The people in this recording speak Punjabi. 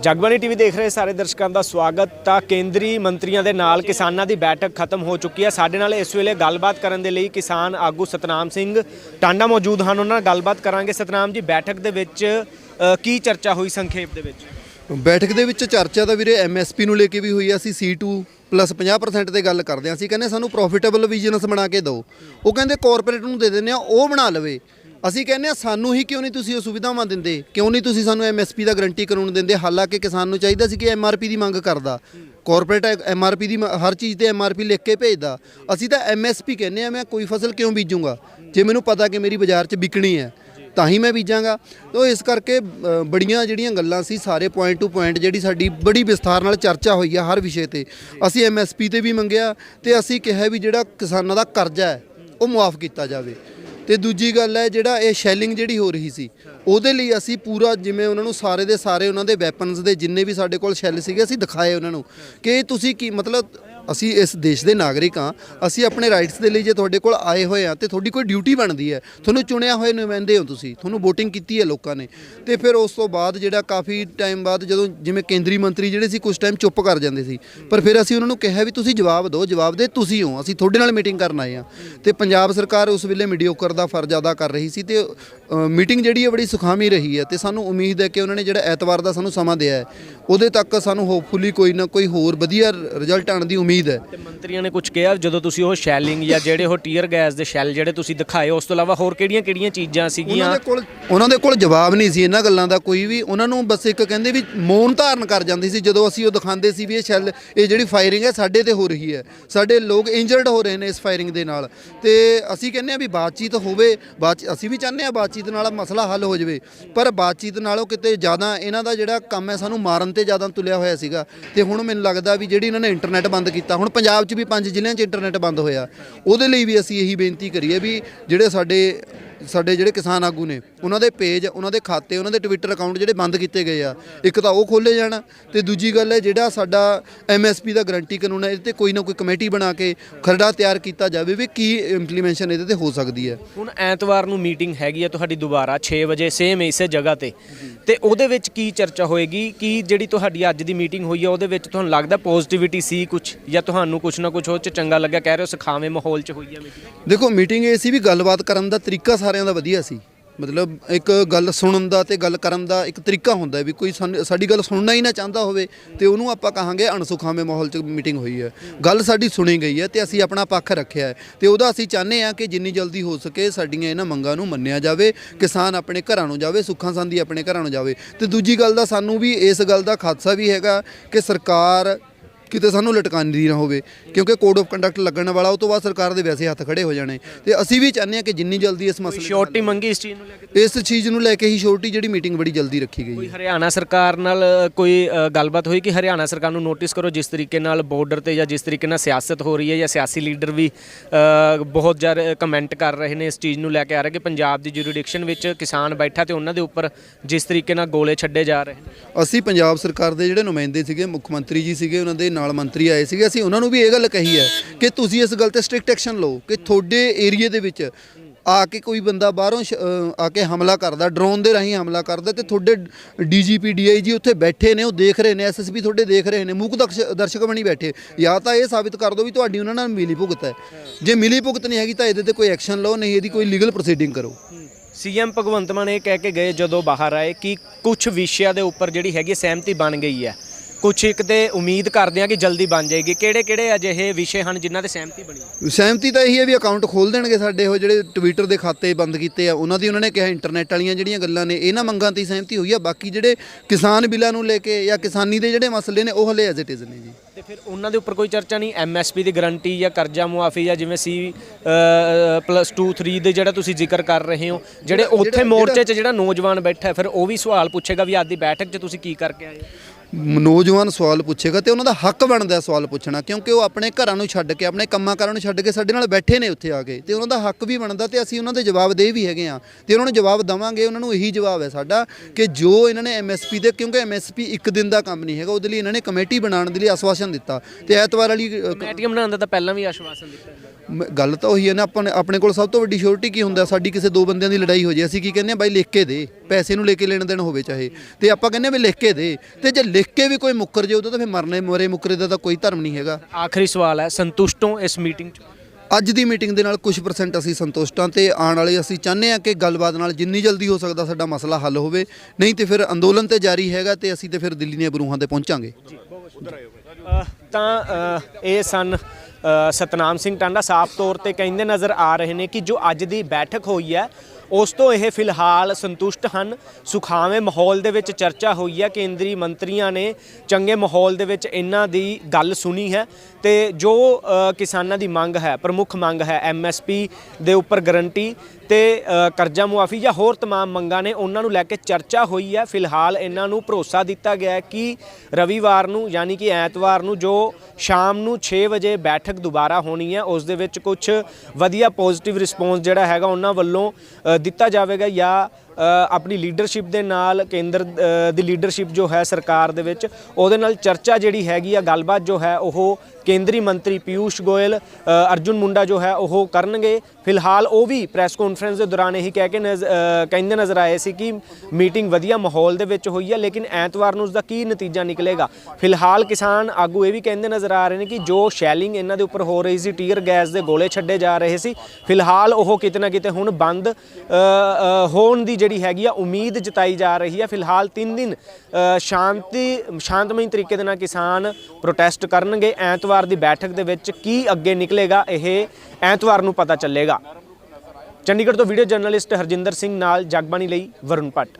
ਜਗਬਾਣੀ ਟੀਵੀ ਦੇਖ ਰਹੇ ਸਾਰੇ ਦਰਸ਼ਕਾਂ ਦਾ ਸਵਾਗਤ। ਤਾਂ ਕੇਂਦਰੀ ਮੰਤਰੀਆਂ ਦੇ ਨਾਲ ਕਿਸਾਨਾਂ ਦੀ ਬੈਠਕ ਖਤਮ ਹੋ ਚੁੱਕੀ ਹੈ। ਸਾਡੇ ਨਾਲ ਇਸ ਵੇਲੇ ਗੱਲਬਾਤ ਕਰਨ ਦੇ ਲਈ ਕਿਸਾਨ ਆਗੂ ਸਤਨਾਮ ਸਿੰਘ ਟਾਂਡਾ ਮੌਜੂਦ ਹਨ। ਉਹਨਾਂ ਨਾਲ ਗੱਲਬਾਤ ਕਰਾਂਗੇ। ਸਤਨਾਮ ਜੀ ਬੈਠਕ ਦੇ ਵਿੱਚ ਅ, ਕੀ ਚਰਚਾ ਹੋਈ ਸੰਖੇਪ ਦੇ ਵਿੱਚ? ਬੈਠਕ ਦੇ ਵਿੱਚ ਚਰਚਾ ਤਾਂ ਵੀਰੇ ਐਮਐਸਪੀ ਨੂੰ ਲੈ ਕੇ ਵੀ ਹੋਈ ਆ। ਅਸੀਂ C2 ਪਲੱਸ 50% ਤੇ ਗੱਲ ਕਰਦੇ ਹਾਂ। ਅਸੀਂ ਕਹਿੰਦੇ ਸਾਨੂੰ ਪ੍ਰੋਫਿਟੇਬਲ ਬਿਜ਼ਨਸ ਬਣਾ ਕੇ ਦਿਓ। ਉਹ ਕਹਿੰਦੇ ਕਾਰਪੋਰੇਟ ਨੂੰ ਦੇ ਦਿੰਦੇ ਆ ਉਹ ਬਣਾ ਲਵੇ। ਅਸੀਂ ਕਹਿੰਦੇ ਆ ਸਾਨੂੰ ਹੀ ਕਿਉਂ ਨਹੀਂ ਤੁਸੀਂ ਉਹ ਸੁਵਿਧਾਵਾਂ ਦਿੰਦੇ? ਕਿਉਂ ਨਹੀਂ ਤੁਸੀਂ ਸਾਨੂੰ ਐਮਐਸਪੀ ਦਾ ਗਰੰਟੀ ਕਾਨੂੰਨ ਦਿੰਦੇ? ਹਾਲਾਂਕਿ ਕਿਸਾਨ ਨੂੰ ਚਾਹੀਦਾ ਸੀ ਕਿ ਐਮਆਰਪੀ ਦੀ ਮੰਗ ਕਰਦਾ। ਕਾਰਪੋਰੇਟ ਐਮਆਰਪੀ ਦੀ ਹਰ ਚੀਜ਼ ਤੇ ਐਮਆਰਪੀ ਲਿਖ ਕੇ ਭੇਜਦਾ। ਅਸੀਂ ਤਾਂ ਐਮਐਸਪੀ ਕਹਿੰਦੇ ਆ ਮੈਂ ਕੋਈ ਫਸਲ ਕਿਉਂ ਬੀਜੂੰਗਾ? ਜੇ ਮੈਨੂੰ ਪਤਾ ਕਿ ਮੇਰੀ ਬਾਜ਼ਾਰ 'ਚ ਵਿਕਣੀ ਹੈ, ਤਾਂ ਹੀ ਮੈਂ ਬੀਜਾਂਗਾ। ਤੋ ਇਸ ਕਰਕੇ ਬੜੀਆਂ ਜਿਹੜੀਆਂ ਗੱਲਾਂ ਸੀ, ਸਾਰੇ ਪੁਆਇੰਟ ਟੂ ਪੁਆਇੰਟ ਜਿਹੜੀ ਸਾਡੀ ਬੜੀ ਵਿਸਥਾਰ ਨਾਲ ਚਰਚਾ ਹੋਈ ਆ ਹਰ ਵਿਸ਼ੇ ਤੇ। ਅਸੀਂ ਐਮਐਸਪੀ ਤੇ ਵੀ ਮੰਗਿਆ ਤੇ ਅਸੀਂ ਕਿਹਾ ਵੀ ਜਿਹੜਾ ਕਿਸਾਨਾਂ ਦਾ ਕਰਜ਼ਾ ਹੈ, ਉਹ ਮੁਆਫ ਕੀਤਾ ਜਾਵੇ। ਤੇ ਦੂਜੀ ਗੱਲ ਹੈ ਜਿਹੜਾ ਇਹ ਸ਼ੈਲਿੰਗ ਜਿਹੜੀ ਹੋ ਰਹੀ ਸੀ, ਉਹਦੇ ਲਈ ਅਸੀਂ ਪੂਰਾ ਜਿਵੇਂ ਉਹਨਾਂ ਨੂੰ ਸਾਰੇ ਦੇ ਸਾਰੇ ਉਹਨਾਂ ਦੇ ਵੈਪਨਸ ਦੇ ਜਿੰਨੇ ਵੀ ਸਾਡੇ ਕੋਲ ਸ਼ੈਲ ਸੀਗੇ, ਅਸੀਂ ਦਿਖਾਏ ਉਹਨਾਂ ਨੂੰ। ਕਿ ਤੁਸੀਂ ਕੀ ਮਤਲਬ ਅਸੀਂ ਇਸ ਦੇਸ਼ ਦੇ ਨਾਗਰਿਕ ਹਾਂ, ਅਸੀਂ ਆਪਣੇ ਰਾਈਟਸ ਦੇ ਲਈ ਜੇ ਤੁਹਾਡੇ ਕੋਲ ਆਏ ਹੋਏ ਆ ਤੇ ਤੁਹਾਡੀ ਕੋਈ ਡਿਊਟੀ ਬਣਦੀ ਹੈ, ਤੁਹਾਨੂੰ ਚੁਣਿਆ ਹੋਏ ਨੁਮਾਇੰਦੇ ਹੋ ਤੁਸੀਂ, ਤੁਹਾਨੂੰ VOTING ਕੀਤੀ ਹੈ ਲੋਕਾਂ ਨੇ। ਤੇ ਫਿਰ ਉਸ ਤੋਂ ਬਾਅਦ ਜਿਹੜਾ ਕਾਫੀ ਟਾਈਮ ਬਾਅਦ ਜਦੋਂ ਜਿਵੇਂ ਕੇਂਦਰੀ ਮੰਤਰੀ ਜਿਹੜੇ ਸੀ ਕੁਝ ਟਾਈਮ ਚੁੱਪ ਕਰ ਜਾਂਦੇ ਸੀ, ਪਰ ਫਿਰ ਅਸੀਂ ਉਹਨਾਂ ਨੂੰ ਕਿਹਾ ਵੀ ਤੁਸੀਂ ਜਵਾਬ ਦਿਓ, ਜਵਾਬ ਦੇ ਤੁਸੀਂ ਹੋ, ਅਸੀਂ ਤੁਹਾਡੇ ਨਾਲ ਮੀਟਿੰਗ ਕਰਨ ਆਏ ਆ ਤੇ ਪੰਜਾਬ ਸਰਕਾਰ ਉਸ ਵੇਲੇ ਮੀਡੀਓਕਰ ਦਾ ਫਰਜ਼ ਅਦਾ ਕਰ ਰਹੀ ਸੀ ਤੇ ਮੀਟਿੰਗ ਜਿਹੜੀ ਹੈ ਬੜੀ ਸੁਖਾਮੀ ਰਹੀ ਹੈ ਤੇ ਸਾਨੂੰ ਉਮੀਦ ਹੈ ਕਿ ਉਹਨਾਂ ਨੇ ਜਿਹੜਾ ਐਤਵਾਰ ਦਾ ਸਾਨੂੰ ਸਮਾਂ ਦਿਆ ਹੈ, ਉਹਦੇ ਤੱਕ ਸਾਨੂੰ ਹੋਪਫੁਲੀ ਕੋਈ ਨਾ ਕੋਈ ਹੋਰ ਵਧੀਆ ਰਿਜ਼ਲਟ ਆਉਣ ਦੀ ਉਮੀਦ ਹੈ। ਤੇ ਮੰਤਰੀਆਂ ਨੇ ਕੁਝ ਕਿਹਾ ਜਦੋਂ ਤੁਸੀਂ ਉਹ ਸ਼ੈਲਿੰਗ ਜਾਂ ਜਿਹੜੇ ਉਹ ਟੀਅਰ ਗੈਸ ਦੇ ਸ਼ੈਲ ਜਿਹੜੇ ਤੁਸੀਂ ਦਿਖਾਏ ਉਸ ਤੋਂ ਇਲਾਵਾ ਹੋਰ ਕਿਹੜੀਆਂ-ਕਿਹੜੀਆਂ ਚੀਜ਼ਾਂ ਉਹਨਾਂ ਸੀਗੀਆਂ ਦੇ ਕੋਲ ਉਹਨਾਂ ਦੇ ਕੋਲ ਜਵਾਬ ਨਹੀਂ ਸੀ ਇਹਨਾਂ ਗੱਲਾਂ ਦਾ ਕੋਈ ਵੀ। ਉਹਨਾਂ ਨੂੰ ਬਸ ਇੱਕ ਕਹਿੰਦੇ ਵੀ ਮੌਨ ਧਾਰਨ ਕਰ ਜਾਂਦੀ ਸੀ ਜਦੋਂ ਅਸੀਂ ਉਹ ਦਿਖਾਉਂਦੇ ਸੀ ਵੀ ਇਹ ਸ਼ੈਲ ਇਹ ਜਿਹੜੀ ਫਾਇਰਿੰਗ ਹੈ ਸਾਡੇ ਤੇ ਹੋ ਰਹੀ ਹੈ। ਸਾਡੇ ਲੋਕ ਇੰਜਰਡ ਹੋ ਰਹੇ ਨੇ ਇਸ ਫਾਇਰਿੰਗ ਦੇ ਨਾਲ। ਤੇ ਅਸੀਂ ਕਹਿੰਦੇ ਆ ਵੀ ਬਾਤਚੀਤ ਹੋਵੇ ਬਾਤ ਅਸੀਂ ਵੀ ਚਾਹੁੰਦੇ ਆ ਬਾਤਚੀਤ ਨਾਲ ਮਸਲਾ ਹੱਲ ਹੋ ਜਾਵੇ ਪਰ ਬਾਤਚੀਤ ਨਾਲੋਂ ਕਿਤੇ ਜ਼ਿਆਦਾ ਇਹਨਾਂ ਦਾ ਜਿਹੜਾ ਕੰਮ ਹੈ ਸਾਨੂੰ ਮਾਰਨ ਤੇ ਜ਼ਿਆਦਾ ਤੁਲਿਆ ਹੋਇਆ ਸੀਗਾ। ਤੇ ਹੁਣ ਮੈਨੂੰ ਲੱਗਦਾ ਵੀ ਜਿਹੜੀ ਇਹਨਾਂ ਨੇ ਇੰਟਰਨੈਟ ਬੰਦ ਕੀਤਾ ਹੁਣ ਪੰਜਾਬ 'ਚ ਵੀ ਪੰਜ ਜ਼ਿਲ੍ਹਿਆਂ 'ਚ ਇੰਟਰਨੈਟ ਬੰਦ ਹੋਇਆ। ਉਹਦੇ ਲਈ ਵੀ ਅਸੀਂ ਇਹੀ ਬੇਨਤੀ ਕਰੀਏ ਵੀ ਜਿਹੜੇ ਸਾਡੇ ਸਾਡੇ ਜਿਹੜੇ ਕਿਸਾਨ ਆਗੂ ਨੇ ਉਹਨਾਂ ਦੇ ਪੇਜ ਉਹਨਾਂ ਦੇ ਖਾਤੇ ਉਹਨਾਂ ਦੇ ਟਵਿੱਟਰ ਅਕਾਊਂਟ ਜਿਹੜੇ ਬੰਦ ਕੀਤੇ ਗਏ ਆ ਇੱਕ ਤਾਂ ਉਹ ਖੋਲੇ ਜਾਣ ਤੇ ਦੂਜੀ ਗੱਲ ਹੈ ਜਿਹੜਾ ਸਾਡਾ ਐਮਐਸਪੀ ਦਾ ਗਾਰੰਟੀ ਕਾਨੂੰਨ ਹੈ ਇਹਦੇ ਤੇ ਕੋਈ ਨਾ ਕੋਈ ਕਮੇਟੀ ਬਣਾ ਕੇ ਖਰੜਾ ਤਿਆਰ ਕੀਤਾ ਜਾਵੇ ਵੀ ਕੀ ਇੰਪਲੀਮੈਂਸ਼ਨ ਇਹਦੇ ਤੇ ਹੋ ਸਕਦੀ ਹੈ। ਹੁਣ ਐਤਵਾਰ ਨੂੰ ਮੀਟਿੰਗ ਹੈਗੀ ਹੈ ਤੁਹਾਡੀ ਦੁਬਾਰਾ 6 ਵਜੇ ਸੇਮ ਇਸੇ ਜਗ੍ਹਾ ਤੇ। ਤੇ ਉਹਦੇ ਵਿੱਚ ਕੀ ਚਰਚਾ ਹੋਏਗੀ? ਕੀ ਜਿਹੜੀ ਤੁਹਾਡੀ ਅੱਜ ਦੀ ਮੀਟਿੰਗ ਹੋਈ ਹੈ ਉਹਦੇ ਵਿੱਚ ਤੁਹਾਨੂੰ ਲੱਗਦਾ ਪੋਜ਼ਿਟਿਵਿਟੀ ਸੀ ਕੁਝ ਜਾਂ ਤੁਹਾਨੂੰ ਕੁਝ ਨਾ ਕੁਝ ਉਹ ਚ ਚੰਗਾ ਲੱਗਿਆ? ਕਹਿ ਰਹੇ ਹੋ ਸਖਾਵੇਂ ਮਾਹੌਲ ਚ ਹੋਈ ਹੈ ਮੀਟਿੰਗ ਦੇਖੋ ਮੀਟਿੰਗ ਇਹ ਸੀ ਵੀ ਗੱਲਬਾਤ ਕਰਨ ਦਾ ਤਰੀਕਾ ਸਾਰਿਆਂ ਦਾ ਵਧੀਆ ਸੀ। ਮਤਲਬ ਇੱਕ ਗੱਲ ਸੁਣਨ ਦਾ ਤੇ ਗੱਲ ਕਰਨ ਦਾ ਇੱਕ ਤਰੀਕਾ ਹੁੰਦਾ ਹੈ ਵੀ ਕੋਈ ਸਾਨੂੰ ਸਾਡੀ ਗੱਲ ਸੁਣਨਾ ਹੀ ਨਾ ਚਾਹੁੰਦਾ ਹੋਵੇ ਤੇ ਉਹਨੂੰ ਆਪਾਂ ਕਹਾਂਗੇ ਅਣਸੁਖਾਵੇਂ ਮਾਹੌਲ 'ਚ ਮੀਟਿੰਗ ਹੋਈ ਹੈ। ਗੱਲ ਸਾਡੀ ਸੁਣੀ ਗਈ ਹੈ ਤੇ ਅਸੀਂ ਆਪਣਾ ਪੱਖ ਰੱਖਿਆ ਹੈ ਤੇ ਉਹਦਾ ਅਸੀਂ ਚਾਹੁੰਦੇ ਹਾਂ ਕਿ ਜਿੰਨੀ ਜਲਦੀ ਹੋ ਸਕੇ ਸਾਡੀਆਂ ਇਹਨਾਂ ਮੰਗਾਂ ਨੂੰ ਮੰਨਿਆ ਜਾਵੇ, ਕਿਸਾਨ ਆਪਣੇ ਘਰਾਂ ਨੂੰ ਜਾਵੇ, ਸੁੱਖਾਂ ਸੰਦੀ ਆਪਣੇ ਘਰਾਂ ਨੂੰ ਜਾਵੇ। ਤੇ ਦੂਜੀ ਗੱਲ ਦਾ ਸਾਨੂੰ ਵੀ ਇਸ ਗੱਲ ਦਾ ਖਾਦਸਾ ਵੀ ਹੈਗਾ ਕਿ ਸਰਕਾਰ ਕਿਤੇ ਸਾਨੂੰ ਲਟਕਾਉਣੀ ਨਾ ਹੋਵੇ ਕਿਉਂਕਿ ਕੋਡ ਆਫ ਕੰਡਕਟ ਲੱਗਣ ਵਾਲਾ ਉਹ ਤੋਂ ਬਾਅਦ ਸਰਕਾਰ ਦੇ ਵੈਸੇ ਹੱਥ ਖੜੇ ਹੋ ਜਾਣੇ। ਤੇ ਅਸੀਂ ਵੀ ਚਾਹੁੰਦੇ ਹਾਂ ਕਿ ਜਿੰਨੀ ਜਲਦੀ ਇਸ ਮਸਲੇ ਸ਼ੋਰਟੀ ਮੰਗੀ ਇਸ ਚੀਜ਼ ਨੂੰ ਲੈ ਕੇ? ਇਸ ਚੀਜ਼ ਨੂੰ ਲੈ ਕੇ ਹੀ ਛੋਟੀ ਜਿਹੜੀ ਮੀਟਿੰਗ ਬੜੀ ਜਲਦੀ ਰੱਖੀ ਗਈ ਕੋਈ ਹੈ। ਹਰਿਆਣਾ ਸਰਕਾਰ ਨਾਲ ਕੋਈ ਗੱਲਬਾਤ ਹੋਈ ਕਿ ਹਰਿਆਣਾ ਸਰਕਾਰ ਨੂੰ ਨੋਟਿਸ ਕਰੋ ਜਿਸ ਤਰੀਕੇ ਨਾਲ ਬਾਰਡਰ ਤੇ ਜਾਂ ਜਿਸ ਤਰੀਕੇ ਨਾਲ ਸਿਆਸਤ ਹੋ ਰਹੀ ਹੈ ਜਾਂ ਸਿਆਸੀ ਲੀਡਰ ਵੀ ਬਹੁਤ ਜ਼ਿਆਦਾ ਕਮੈਂਟ ਕਰ ਰਹੇ ਨੇ ਇਸ ਚੀਜ਼ ਨੂੰ ਲੈ ਕੇ ਆ ਰਹੇ ਕਿ ਪੰਜਾਬ ਦੀ ਜੁਰੀਡਿਕਸ਼ਨ ਵਿੱਚ ਕਿਸਾਨ ਬੈਠਾ ਤੇ ਉਹਨਾਂ ਦੇ ਉੱਪਰ ਜਿਸ ਤਰੀਕੇ ਨਾਲ ਗੋਲੇ ਛੱਡੇ ਜਾ ਰਹੇ ਨੇ? ਅਸੀਂ ਪੰਜਾਬ ਸਰਕਾਰ ਦੇ ਜਿਹੜੇ ਨੁਮਾਇੰਦੇ ਸੀਗੇ ਮੁੱਖ ਮੰਤਰੀ ਜੀ ਸੀਗੇ ਉਹਨਾਂ ਦੇ ਨਾਲ ਮੰਤਰੀ ਆਏ ਸੀਗੇ, ਅਸੀਂ ਉਹਨਾਂ ਨੂੰ ਵੀ ਇਹ ਗੱਲ ਕਹੀ ਹੈ ਕਿ ਤੁਸੀਂ ਇਸ ਗੱਲ ਤੇ ਸਟ੍ਰਿਕਟ ਐਕਸ਼ਨ ਲਓ ਕਿ ਤੁਹਾਡੇ ਏਰੀਏ ਦੇ ਵਿੱਚ ਆ ਕੇ ਕੋਈ ਬੰਦਾ ਬਾਹਰੋਂ ਆ ਕੇ ਹਮਲਾ ਕਰਦਾ ਡਰੋਨ ਦੇ ਰਾਹੀਂ ਹਮਲਾ ਕਰਦਾ ਤੇ ਤੁਹਾਡੇ ਡੀਜੀਪੀ ਡੀਆਈਜੀ ਉੱਥੇ ਬੈਠੇ ਨੇ, ਉਹ ਦੇਖ ਰਹੇ ਨੇ ਐਸਐਸਪੀ ਤੁਹਾਡੇ ਦੇਖ ਰਹੇ ਨੇ, ਮੂਕ ਦਰਸ਼- ਦਰਸ਼ਕ ਬਣੀ ਬੈਠੇ। ਜਾਂ ਤਾਂ ਇਹ ਸਾਬਿਤ ਕਰ ਦਿਓ ਵੀ ਤੁਹਾਡੀ ਉਹਨਾਂ ਨਾਲ ਮਿਲੀ ਭੁਗਤ ਹੈ। ਜੇ ਮਿਲੀ ਭੁਗਤ ਨਹੀਂ ਹੈਗੀ ਤਾਂ ਇਹਦੇ ਤੇ ਕੋਈ ਐਕਸ਼ਨ ਲਓ, ਨਹੀਂ ਇਹਦੀ ਕੋਈ ਲੀਗਲ ਪ੍ਰੋਸੀਡਿੰਗ ਕਰੋ। ਸੀਐਮ ਭਗਵੰਤ ਮਾਨ ਇਹ ਕਹਿ ਕੇ ਗਏ ਜਦੋਂ ਬਾਹਰ ਆਏ ਕਿ ਕੁਝ ਵਿਸ਼ਿਆਂ ਦੇ ਉੱਪਰ ਜਿਹੜੀ ਹੈਗੀ ਸਹਿਮਤੀ ਬਣ ਗਈ ਹੈ। ਕੁਝ ਇੱਕ ਤੇ ਉਮੀਦ ਕਰਦੇ ਆ ਕਿ ਜਲਦੀ ਬਣ ਜਾਏਗੀ। ਕਿਹੜੇ ਕਿਹੜੇ ਅਜਿਹੇ ਵਿਸ਼ੇ ਹਨ ਜਿਨ੍ਹਾਂ ਤੇ ਸਹਿਮਤੀ ਬਣੀ? ਸਹਿਮਤੀ ਤਾਂ ਇਹੀ ਹੈ ਵੀ ਅਕਾਊਂਟ ਖੋਲ ਦੇਣਗੇ ਸਾਡੇ ਉਹ ਜਿਹੜੇ ਟਵਿੱਟਰ ਦੇ ਖਾਤੇ ਬੰਦ ਕੀਤੇ ਆ ਉਹਨਾਂ ਦੀ ਉਹਨਾਂ ਨੇ ਕਿਹਾ ਇੰਟਰਨੈਟ ਵਾਲੀਆਂ ਜਿਹੜੀਆਂ ਗੱਲਾਂ ਨੇ ਇਹਨਾਂ ਮੰਗਾਂ ਤੇ ਸਹਿਮਤੀ ਹੋਈ ਆ। ਬਾਕੀ ਜਿਹੜੇ ਕਿਸਾਨ ਬਿੱਲਾਂ ਨੂੰ ਲੈ ਕੇ ਜਾਂ ਕਿਸਾਨੀ ਦੇ ਜਿਹੜੇ ਮਸਲੇ ਨੇ ਉਹ ਹਲੇ ਐਜ਼ ਇਟ ਇਜ਼ ਨੇ ਜੀ। ਤੇ ਫਿਰ ਉਹਨਾਂ ਦੇ ਉੱਪਰ ਕੋਈ ਚਰਚਾ ਨਹੀਂ? ਐਮਐਸਪੀ ਦੀ ਗਾਰੰਟੀ ਜਾਂ ਕਰਜ਼ਾ ਮੁਆਫੀ ਜਾਂ ਜਿਵੇਂ ਸੀ ਪਲੱਸ 2 3 ਦੇ ਜਿਹੜਾ ਤੁਸੀਂ ਜ਼ਿਕਰ ਕਰ ਰਹੇ ਹੋ ਜਿਹੜੇ ਉੱਥੇ ਮੋਰਚੇ 'ਚ ਜਿਹੜਾ ਨੌਜਵਾਨ ਬੈਠਾ ਫਿਰ ਉਹ ਵੀ ਸਵਾਲ ਪੁੱਛੇਗਾ ਵੀ ਅੱਜ ਦੀ ਬੈਠਕ 'ਚ ਤੁਸੀਂ ਕੀ ਕਰਕੇ ਆਏ ਨੌਜਵਾਨ ਸਵਾਲ ਪੁੱਛੇਗਾ ਤੇ ਉਹਨਾਂ ਦਾ ਹੱਕ ਬਣਦਾ ਸਵਾਲ ਪੁੱਛਣਾ ਕਿਉਂਕਿ ਉਹ ਆਪਣੇ ਘਰਾਂ ਨੂੰ ਛੱਡ ਕੇ ਆਪਣੇ ਕੰਮਾਂ ਕਾਰਾਂ ਨੂੰ ਛੱਡ ਕੇ ਸਾਡੇ ਨਾਲ ਬੈਠੇ ਨੇ ਉੱਥੇ ਆ ਕੇ ਤੇ ਉਹਨਾਂ ਦਾ ਹੱਕ ਵੀ ਬਣਦਾ ਤੇ ਅਸੀਂ ਉਹਨਾਂ ਦੇ ਜਵਾਬ ਦੇ ਵੀ ਹੈਗੇ ਆ ਤੇ ਉਹਨਾਂ ਨੂੰ ਜਵਾਬ ਦਵਾਂਗੇ ਉਹਨਾਂ ਨੂੰ ਇਹੀ ਜਵਾਬ ਹੈ ਸਾਡਾ ਕਿ ਜੋ ਇਹਨਾਂ ਨੇ ਐਮਐਸਪੀ ਦੇ ਕਿਉਂਕਿ ਐਮਐਸਪੀ ਇੱਕ ਦਿਨ ਦਾ ਕੰਮ ਨਹੀਂ ਹੈਗਾ ਉਹਦੇ ਲਈ ਇਹਨਾਂ ਨੇ ਕਮੇਟੀ ਬਣਾਉਣ ਦੇ ਲਈ ਆਸ਼ਵਾਸਨ ਦਿੱਤਾ ਤੇ ਐਤਵਾਰ ਵਾਲੀ ਕਮੇਟੀ ਬਣਾਉਣ ਦਾ ਤਾਂ ਪਹਿਲਾਂ ਵੀ ਆਸ਼ਵਾਸਨ ਦਿੱਤਾ ਗੱਲ ਤਾਂ ਉਹੀ ਹੈ ਨਾ ਆਪਾਂ ਆਪਣੇ ਕੋਲ ਸਭ ਤੋਂ ਵੱਡੀ ਸ਼ੋਰਟੀ ਕੀ ਹੁੰਦਾ ਸਾਡੀ ਕਿਸੇ ਦੋ ਬੰਦਿਆਂ ਦੀ ਲੜਾਈ ਹੋ ਜੇ ਅਸੀਂ ਕੀ ਕਹਿੰਦੇ ਆ ਬਾਈ ਲਿਖ ਕੇ ਦੇ ਪੈਸੇ ਨੂੰ ਲੈ ਕੇ ਲੈਣ ਦੇਣ ਹੋਵੇ ਚਾਹੇ ਤੇ ਆਪਾਂ ਕਹਿੰਦੇ ਆ ਵੀ ਲਿਖ ਕੇ ਦੇ ਤੇ ਜੇ ਲਿਖ ਕੇ ਵੀ ਕੋਈ ਮੁੱਕਰ ਜੇ ਉਹਦਾ ਤਾਂ ਫਿਰ ਮਰਨੇ ਮਰੇ ਮੁੱਕਰੇ ਦਾ ਤਾਂ ਕੋਈ ਧਰਮ ਨਹੀਂ ਹੈਗਾ। ਆਖਰੀ ਸਵਾਲ ਹੈ ਸੰਤੁਸ਼ਟ ਇਸ ਮੀਟਿੰਗ 'ਚ? ਅੱਜ ਦੀ ਮੀਟਿੰਗ ਦੇ ਨਾਲ ਕੁਝ ਪਰਸੈਂਟ ਅਸੀਂ ਸੰਤੁਸ਼ਟ ਤੇ ਆਉਣ ਵਾਲੇ ਅਸੀਂ ਚਾਹੁੰਦੇ ਹਾਂ ਕਿ ਗੱਲਬਾਤ ਨਾਲ ਜਿੰਨੀ ਜਲਦੀ ਹੋ ਸਕਦਾ ਸਾਡਾ ਮਸਲਾ ਹੱਲ ਹੋਵੇ। ਨਹੀਂ ਤੇ ਫਿਰ ਅੰਦੋਲਨ ਤੇ ਜਾਰੀ ਹੈਗਾ ਤੇ ਅਸੀਂ ਤੇ ਫਿਰ ਦਿੱਲੀ ਦੀਆਂ ਬਰੂਹਾਂ ਤੇ ਪਹੁੰਚਾਂਗੇ। ਤਾਂ ਅ, ਇਹ ਸਨ ਅ, ਸਤਨਾਮ ਸਿੰਘ ਟਾਂਡਾ ਸਾਫ਼ ਤੌਰ ਤੇ ਕਹਿੰਦੇ ਨਜ਼ਰ ਆ ਰਹੇ ਨੇ ਕਿ ਜੋ ਅੱਜ ਦੀ ਬੈਠਕ ਹੋਈ ਹੈ ਉਸ ਤੋਂ ਇਹ ਫਿਲਹਾਲ ਸੰਤੁਸ਼ਟ ਹਨ। ਸੁਖਾਵੇਂ ਮਾਹੌਲ ਦੇ ਵਿੱਚ ਚਰਚਾ ਹੋਈ ਹੈ। ਕੇਂਦਰੀ ਮੰਤਰੀਆਂ ਨੇ ਚੰਗੇ ਮਾਹੌਲ ਦੇ ਵਿੱਚ ਇਹਨਾਂ ਦੀ ਗੱਲ ਸੁਣੀ ਹੈ ਤੇ ਜੋ ਕਿਸਾਨਾਂ ਦੀ ਮੰਗ ਹੈ, ਪ੍ਰਮੁੱਖ ਮੰਗ ਹੈ ਐਮਐਸਪੀ ਦੇ ਉੱਪਰ ਗਰੰਟੀ ਤੇ ਅ, ਕਰਜ਼ਾ ਮੁਆਫੀ ਜਾਂ ਹੋਰ तमाम ਮੰਗਾਂ ਨੇ ਉਹਨਾਂ ਨੂੰ ਲੈ ਕੇ ਚਰਚਾ ਹੋਈ ਹੈ ਫਿਲਹਾਲ ਇਹਨਾਂ ਨੂੰ ਭਰੋਸਾ ਦਿੱਤਾ ਗਿਆ ਹੈ ਕਿ ਰਵੀਵਾਰ ਨੂੰ ਯਾਨੀ ਕਿ ਐਤਵਾਰ ਨੂੰ ਜੋ ਸ਼ਾਮ ਨੂੰ 6 ਵਜੇ ਬੈਠਕ ਦੁਬਾਰਾ ਹੋਣੀ ਹੈ ਉਸ ਦੇ ਵਿੱਚ ਕੁਝ ਵਧੀਆ ਪੋਜ਼ਿਟਿਵ ਰਿਸਪੌਂਸ ਜਿਹੜਾ ਹੈਗਾ ਉਹਨਾਂ ਵੱਲੋਂ ਅ, ਦਿੱਤਾ ਜਾਵੇਗਾ ਜਾਂ ਅ, ਆਪਣੀ ਲੀਡਰਸ਼ਿਪ ਦੇ ਨਾਲ, ਕੇਂਦਰ ਦੀ ਲੀਡਰਸ਼ਿਪ ਜੋ ਹੈ ਸਰਕਾਰ ਦੇ ਵਿੱਚ, ਉਹਦੇ ਨਾਲ ਚਰਚਾ ਜਿਹੜੀ ਹੈਗੀ ਆ, ਗੱਲਬਾਤ ਜੋ ਹੈ, ਉਹ ਕੇਂਦਰੀ ਮੰਤਰੀ ਪਿਊਸ਼ ਗੋਇਲ ਅਰਜੁਨ ਮੁੰਡਾ ਜੋ ਹੈ, ਉਹ ਕਰਨਗੇ। ਫਿਲਹਾਲ ਉਹ ਵੀ ਪ੍ਰੈਸ ਕਾਨਫਰੰਸ ਦੇ ਦੌਰਾਨ ਇਹੀ ਕਹਿ ਕੇ ਨਜ਼- ਕਹਿੰਦੇ ਨਜ਼ਰ ਆਏ ਸੀ ਕਿ ਮੀਟਿੰਗ ਵਧੀਆ ਮਾਹੌਲ ਦੇ ਵਿੱਚ ਹੋਈ ਹੈ ਲੇਕਿਨ ਐਤਵਾਰ ਨੂੰ ਉਸ ਦਾ ਕੀ ਨਤੀਜਾ ਨਿਕਲੇਗਾ? ਫਿਲਹਾਲ ਕਿਸਾਨ ਆਗੂ ਇਹ ਵੀ ਕਹਿੰਦੇ ਨਜ਼ਰ ਆ ਰਹੇ ਨੇ ਕਿ ਜੋ ਸ਼ੈਲਿੰਗ ਇਹਨਾਂ ਦੇ ਉੱਪਰ ਹੋ ਰਹੀ ਸੀ ਟੀਅਰ ਗੈਸ ਦੇ ਗੋਲੇ ਛੱਡੇ ਜਾ ਰਹੇ ਸੀ, ਫਿਲਹਾਲ ਉਹ ਕਿਤੇ ਨਾ ਕਿਤੇ ਹੁਣ ਬੰਦ ਹੋਣ ਦੀ ਜਿਹੜੀ ਹੈਗੀ ਆ, ਉਮੀਦ ਜਤਾਈ ਜਾ ਰਹੀ ਹੈ ਫਿਲਹਾਲ 3 ਦਿਨ ਸ਼ਾਂਤੀ, ਸ਼ਾਂਤਮਈ ਤਰੀਕੇ ਦੇ ਨਾਲ ਕਿਸਾਨ ਪ੍ਰੋਟੈਸਟ ਕਰਨਗੇ। ਐਤਵਾਰ ਦੀ ਬੈਠਕ ਦੇ ਵਿੱਚ ਕੀ ਅੱਗੇ ਨਿਕਲੇਗਾ, ਇਹ ਐਤਵਾਰ ਨੂੰ ਪਤਾ ਚੱਲੇਗਾ। ਚੰਡੀਗੜ੍ਹ ਤੋਂ ਵੀਡੀਓ ਜਰਨਲਿਸਟ ਹਰਜਿੰਦਰ ਸਿੰਘ ਨਾਲ ਜਗਬਾਣੀ ਲਈ ਵਰੁਣ ਭੱਟ।